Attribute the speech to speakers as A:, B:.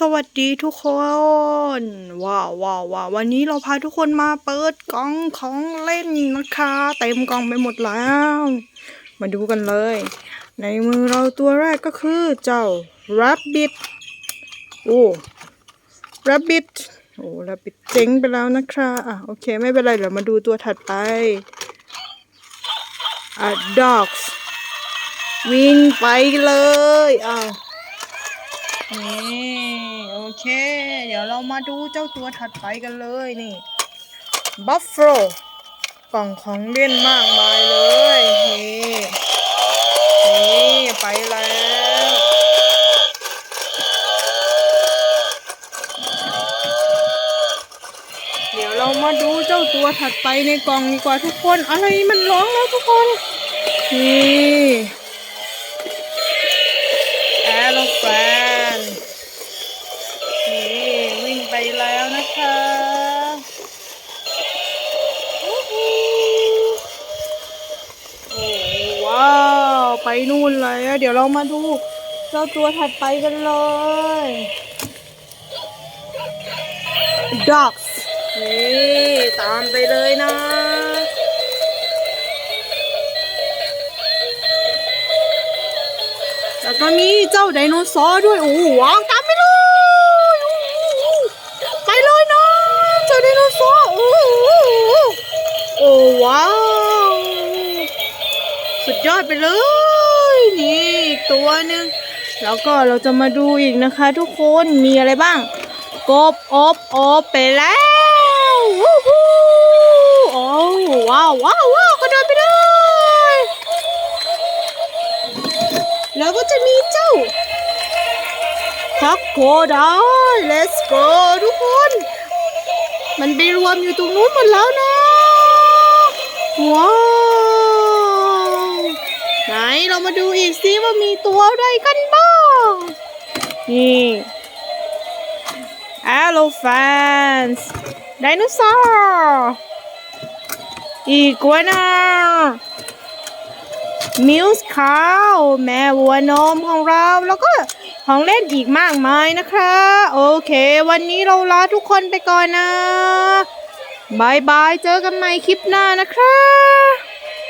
A: สวัสดีทุกคน ว้าวว้าวว้าววันนี้เราพาทุกคนมาเปิดกล่องของเล่นนะคะ เต็มกล่องไปหมดแล้ว มาดูกันเลย ในมือเราตัวแรกก็คือเจ้า rabbit โอ้ rabbit โอ้ rabbit เจ๊งไปแล้วนะคะอะโอเคไม่เป็นไรเดี๋ยวมาดูตัวถัดไปอะ dogs วิ่งไปเลยอ้าวนี่ เค เดี๋ยวเรามาดูเจ้าตัวถัดไปกันเลยนี่บัฟเฟ a กล่องของเล่นมากมายเลยนี่นี่ไปแล้วเดี๋ยวเรามาดูเจ้าตัวถัดไปในกล่องดีกว่าทุกคน อะไรมันร้องแล้วทุกคนนี่ ไปนู่นเลยเดี๋ยวเรามาดูเจ้าตัวถัดไปกันเลย dogs นี่ตามไปเลยนะแล้วก็มีเจ้าไดโนเสาร์ด้วย โอ้โหว้าวตามไปเลย ไปเลยนะ เจ้าไดโนเสาร์โอ้โหโอ้ว้าว สุดยอดไปเลย นี่อีกตัวหนึ่งแล้วก็เราจะมาดูอีกนะคะ ทุกคนมีอะไรบ้าง กบอบอบไปแล้ววู้ฮู้โอ้ว้าวว้าวว้าวกระโดดไปเลย แล้วก็จะมีเจ้าคับโกได้ let's go ทุกคน มันไปรวมอยู่ตรงนู้นหมดแล้วนะว้าว เรามาดูอีกซิว่ามีตัวอะไรกันบ้าง นี่ elephants ไดโนเสาร์อีกัวนามิลส์คาวแม่วัวนมของเราแล้วก็ของเล่นอีกมากมายนะคะ โอเค วันนี้เราลาทุกคนไปก่อนนะบายบาย เจอกันใหม่คลิปหน้านะคะ